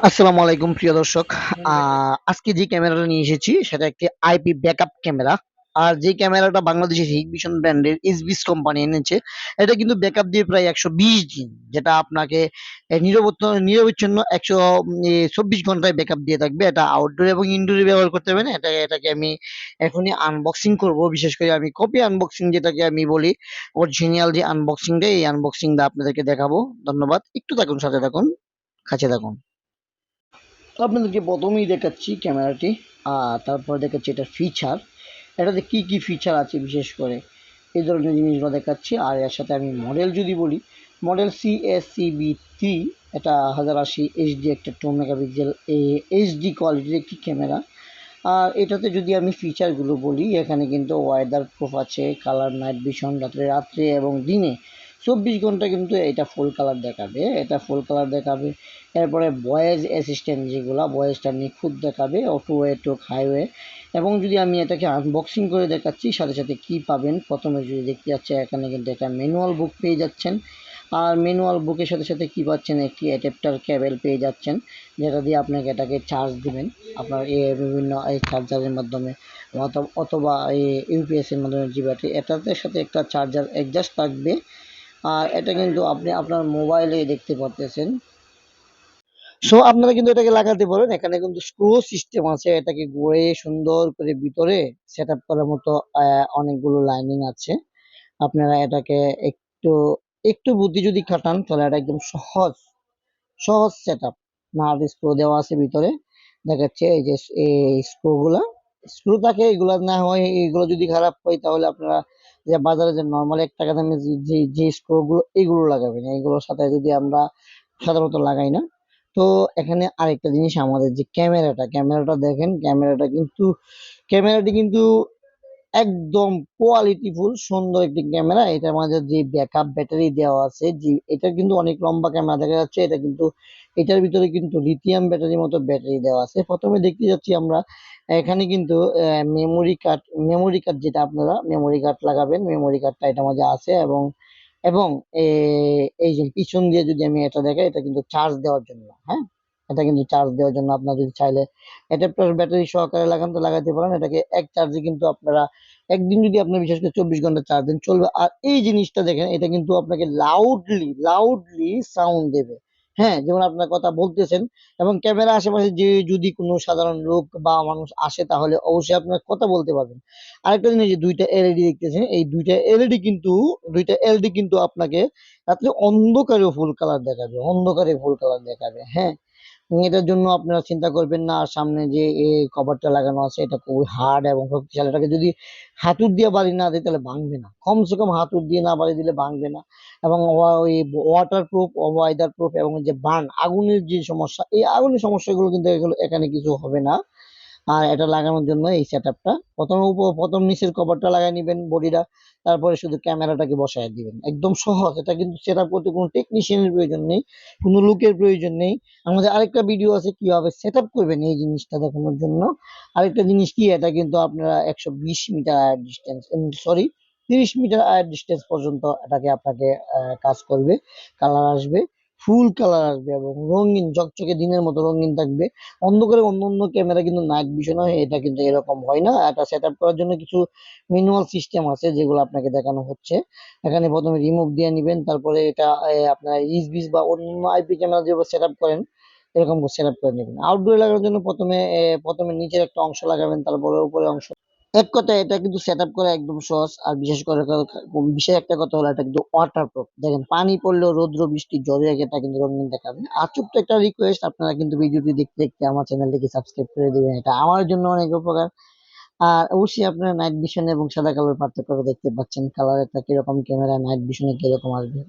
আসসালামু আলাইকুম প্রিয় দর্শক। আহ, আজকে যে ক্যামেরাটা নিয়ে এসেছি সেটা একটি আইপি ব্যাকআপ ক্যামেরা। আর যে ক্যামেরাটা বাংলাদেশের হিগভিশন ব্র্যান্ডের এসবিস কোম্পানি এনেছে এটা কিন্তু ব্যাকআপ দিয়ে প্রায় একশো বিশ দিন যেটা আপনাকে নিরবচ্ছ নিরবিচ্ছিন্ন একশো চব্বিশ ঘন্টায় ব্যাকআপ দিয়ে থাকবে। এটা আউটডোর এবং ইনডোরে ব্যবহার করতে হবে না এটা এটাকে আমি এখনই আনবক্সিং করব। বিশেষ করে আমি কপি আনবক্সিং যেটাকে আমি বলি অরিজিনাল যে আনবক্সিংটা এই আনবক্সিংটা আপনাদেরকে দেখাবো। ধন্যবাদ। একটু থাকুন সাথে থাকুন কাছে থাকুন। আপনাদেরকে প্রথমেই দেখাচ্ছি ক্যামেরাটি, আর তারপর দেখাচ্ছি এটার ফিচার এটাতে কি কি ফিচার আছে বিশেষ করে? এই ধরনের জিনিসগুলো দেখাচ্ছি, আর এর সাথে আমি মডেল যদি বলি model C S C B three এটা হাজার আশি এইচডি একটা টু মেগাপিক্সেল এইচডি কোয়ালিটির একটি ক্যামেরা আর এটাতে যদি আমি ফিচারগুলো বলি, এখানে কিন্তু ওয়েদার প্রুফ আছে কালার নাইট ভিশন রাত্রে রাত্রে এবং দিনে। চব্বিশ ঘণ্টা কিন্তু এটা ফুল কালার দেখাবে, এটা ফুল কালার দেখাবে। এরপরে ভয়েস অ্যাসিস্ট্যান্ট যেগুলো ভয়েসটা নিখুঁত দেখাবে অটো ওয়ে টু হাইওয়ে এবং যদি আমি এটাকে আনবক্সিং করে দেখাচ্ছি, সাথে সাথে কি পাবেন? প্রথমে যদি দেখতে যাচ্ছে এখানে কিন্তু একটা ম্যানুয়াল বুক পেয়ে যাচ্ছেন। আর ম্যানুয়াল বুকের সাথে সাথে কি পাচ্ছেন? একটি অ্যাডাপ্টার কেবল পেয়ে যাচ্ছেন, যেটা দিয়ে আপনাকে এটাকে চার্জ দিবেন। আপনার এ বিভিন্ন এই চার্জারের মাধ্যমে অথ- অথবা এই ইউপিএসের মাধ্যমে যে ব্যাটারি এটাতে সাথে একটা চার্জার অ্যাডজাস্ট থাকবে। আর এটা কিন্তু আপনি আপনার মোবাইলে দেখতে পারতেছেন। সো আপনারা কিন্তু এটাকে লাগাতে পারেন। এখানে কিন্তু স্ক্রু সিস্টেম আছে। এটাকে ঘুরে সুন্দর করে ভিতরে সেট করার মতো অনেকগুলো লাইনিং আছে। আপনারা এটাকে একটু একটু বুদ্ধি যদি খাটান, তাহলে এটা একদম সহজ সহজ সেট আপ নাট স্ক্রু দেওয়া আছে ভিতরে। দেখাচ্ছে এই যে, এই স্ক্রু গুলা। স্ক্রু থাকে, এগুলা না হয়, এগুলো যদি খারাপ হয়, তাহলে আপনারা যে বাজারে যে নর্মাল এক টাকা দামের যে যে যে স্ক্রু গুলো, এগুলো লাগাবেন। এগুলোর সাথে যদি আমরা সাধারণত লাগাই না, তো এখানে আরেকটা জিনিস আমাদের যে ক্যামেরাটা ক্যামেরাটা দেখেন ক্যামেরাটা কিন্তু ক্যামেরাটি কিন্তু একদম কোয়ালিটিফুল সুন্দর একটি ক্যামেরা এটার মাঝে যে ব্যাকআপ ব্যাটারি দেওয়া আছে, যে এটা কিন্তু অনেক লম্বা ক্যামেরা দেখা যাচ্ছে। এটা কিন্তু, এটার ভিতরে কিন্তু লিথিয়াম ব্যাটারির মতো ব্যাটারি দেওয়া আছে। প্রথমে দেখতে যাচ্ছি আমরা, এখানে কিন্তু মেমোরি কার্ড মেমোরি কার্ড যেটা আপনারা মেমোরি কার্ড লাগাবেন মেমোরি কার্ডটা এটার মাঝে আছে এবং এবং এই যে পিছন দিয়ে যদি আমি এটা দেখাই, এটা কিন্তু চার্জ দেওয়ার জন্য হ্যাঁ? এটা কিন্তু চার্জ দেওয়ার জন্য আপনারা যদি চাইলে অ্যাডাপ্টার ব্যাটারি সহকারে লাগান, তো লাগাতে পারেন। এটাকে এক চার্জে কিন্তু আপনারা একদিন যদি আপনি বিশেষ করে চব্বিশ ঘণ্টা চার্জ দেন, চলবে। আর এই জিনিসটা দেখেন, এটা কিন্তু আপনাকে লাউডলি লাউডলি সাউন্ড দেবে। হ্যাঁ যেমন আপনার কথা বলতেছেন, এবং ক্যামেরা আশেপাশে যে যদি কোনো সাধারণ লোক বা মানুষ আসে, তাহলে অবশ্যই আপনার কথা বলতে পারবেন। আরেকটা জিনিস যে দুইটা এলইডি দেখতেছেন, এই দুইটা এলইডি কিন্তু, দুইটা এলইডি কিন্তু আপনাকে রাত্রে অন্ধকারে ফুল কালার দেখাবে, অন্ধকারে ফুল কালার দেখাবে। হ্যাঁ এটার জন্য আপনারা চিন্তা করবেন না সামনে যে কভারটা লাগানো আছে, এটা খুবই হার্ড এবং শক্তিশালী। এটাকে যদি হাতুড় দিয়ে বাড়ি না দিই তাহলে ভাঙবে না। কমসে কম হাতুড় দিয়ে না বাড়ি দিলে ভাঙবে না। এবং ওই ওয়াটার প্রুফ ওয়েদার প্রুফ এবং যে বান, আগুনের যে সমস্যা, এই আগুনের সমস্যাগুলো কিন্তু এখানে কিছু হবে না। আর এটা লাগানোর জন্য এই সেটআপটা প্রথমে উপ, প্রথম নিচের কভারটা লাগায় নিবেন বডিটা, তারপরে শুধু ক্যামেরাটাকে বসায় দিবেন। একদম সহজ। এটা কিন্তু সেটআপ করতে কোনো টেকনিশিয়ানের প্রয়োজন নেই, কোনো লোকের প্রয়োজন নেই। আমাদের আরেকটা ভিডিও আছে, কীভাবে সেটআপ করবেন এই জিনিসটা দেখানোর জন্য। আরেকটা জিনিস কি, এটা কিন্তু আপনারা একশো বিশ মিটার আয়ার ডিস্টেন্স সরি তিরিশ মিটার আয়ার ডিস্টেন্স পর্যন্ত এটাকে আপনাকে কাজ করবে কালার আসবে। ফুল কালার আসবে এবং রঙিন, চকচকে দিনের মতো রঙিন থাকবে। অন্ধকারে অন্য অন্য ক্যামেরা কিন্তু নাইট ভিশন হয় এটা কিন্তু এরকম হয় না। এটা সেট করার জন্য কিছু ম্যানুয়াল সিস্টেম আছে যেগুলো আপনাকে দেখানো হচ্ছে। এখানে প্রথমে রিমুভ দিয়ে নিবেন, তারপরে এটা আপনার ইস বিস বা অন্য আইপি ক্যামেরা যেভাবে সেট করেন, এরকম সেট করে নেবেন। আউটডোরে লাগানোর জন্য প্রথমে প্রথমে নিচের একটা অংশ লাগাবেন, তারপরে উপরে অংশ এক কথায় এটা কিন্তু সেট করা একদম সহজ। আর বিশেষ করে বিশেষ একটা কথা হলো এটা কিন্তু ওয়াটার প্রুফ দেখেন, পানি পড়লেও রৌদ্র, বৃষ্টি, ঝড়ে এটা কিন্তু রঙিন দেখাবে আর ছোট্ট একটা রিকোয়েস্ট আপনারা কিন্তু ভিডিওটি দেখতে দেখতে আমার চ্যানেলটিকে সাবস্ক্রাইব করে দিবেন। এটা আমার জন্য অনেক উপকার। আর অবশ্যই আপনারা নাইট ভিশন এবং সাদা কালোর পার্থক্য দেখতে পাচ্ছেন। কালার একটা কীরকম ক্যামেরা নাইট ভিশনে কীরকম আসবে।